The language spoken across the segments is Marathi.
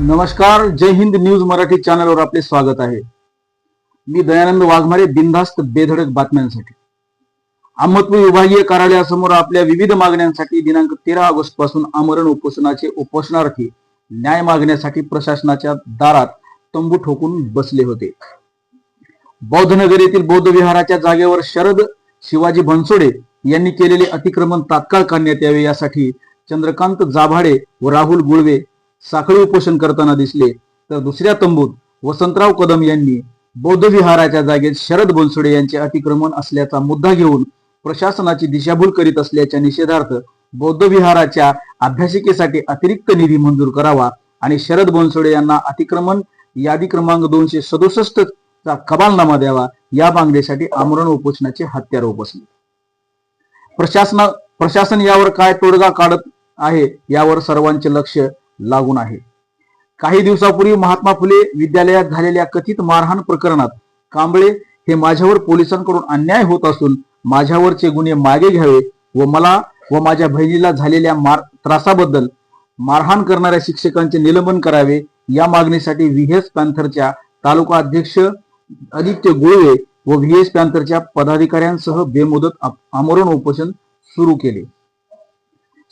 नमस्कार जय हिंद न्यूज मराठी चॅनलवर आपले स्वागत आहे. मी दयानंद वाघमारे बिनधास्त बेधडक बातम्यांसाठी. अहमदपूर विभागीय कार्यालयासमोर आपल्या विविध मागण्यांसाठी दिनांक तेरा ऑगस्टपासून आमरण उपोषणाचे उपोषणार्थी न्याय मागण्यासाठी प्रशासनाच्या दारात तंबू ठोकून बसले होते. बौद्धनगर येथील बौद्ध विहाराच्या जागेवर शरद शिवाजी बनसोडे यांनी केलेले अतिक्रमण तात्काळ काढण्यात यावे यासाठी चंद्रकांत जाभाडे व राहुल गुळवे साखळी उपोषण करताना दिसले तर दुसऱ्या तंबूत वसंतराव कदम यांनी बौद्ध विहाराच्या जागेत शरद बनसोडे यांचे अतिक्रमण असल्याचा मुद्दा घेऊन प्रशासनाची दिशाभूल करीत असल्याच्या निषेधार्थ बौद्ध विहाराच्या अभ्यासिकेसाठी अतिरिक्त निधी मंजूर करावा आणि शरद बनसोडे यांना अतिक्रमण यादी क्रमांक दोनशे सदुसष्ट चा कबालनामा द्यावा या मागणीसाठी आमरण उपोषणाचे हत्यार उपसले प्रशासना प्रशासन यावर काय तोडगा काढत आहे यावर सर्वांचे लक्ष लागून आहे. काही दिवसापूर्वी महात्मा फुले विद्यालयात झालेल्या कथित मारहाण प्रकरणात कांबळे हे माझ्यावर पोलिसांकडून अन्याय होत असून माझ्यावरचे गुन्हे मागे घ्यावे व मला व माझ्या बहिणीला झालेल्या मार त्रासाबद्दल मारहाण करणाऱ्या शिक्षकांचे निलंबन करावे या मागणीसाठी व्हीएस पॅन्थरच्या तालुका अध्यक्ष आदित्य गुळवे व व्हीएस पॅन्थरच्या पदाधिकाऱ्यांसह बेमुदत आमरण उपोषण सुरू केले.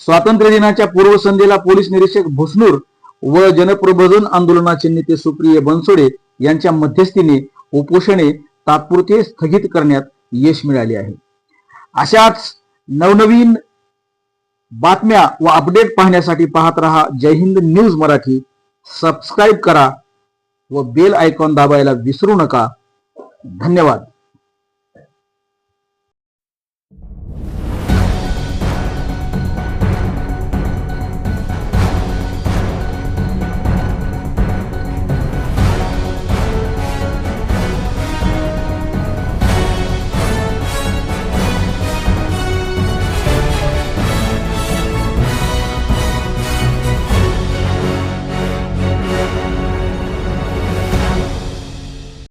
स्वातंत्र्य दिनाच्या पूर्वसंध्येला पोलीस निरीक्षक भुसनूर व जनप्रबोधन आंदोलनाचे नेते सुप्रिय बनसोडे यांच्या मध्यस्थीने उपोषणे तात्पुरते स्थगित करण्यात यश मिळाले आहे. अशाच नवनवीन बातम्या व अपडेट पाहण्यासाठी पाहत रहा जय हिंद न्यूज मराठी. सबस्क्राईब करा व बेल आयकॉन दाबायला विसरू नका. धन्यवाद.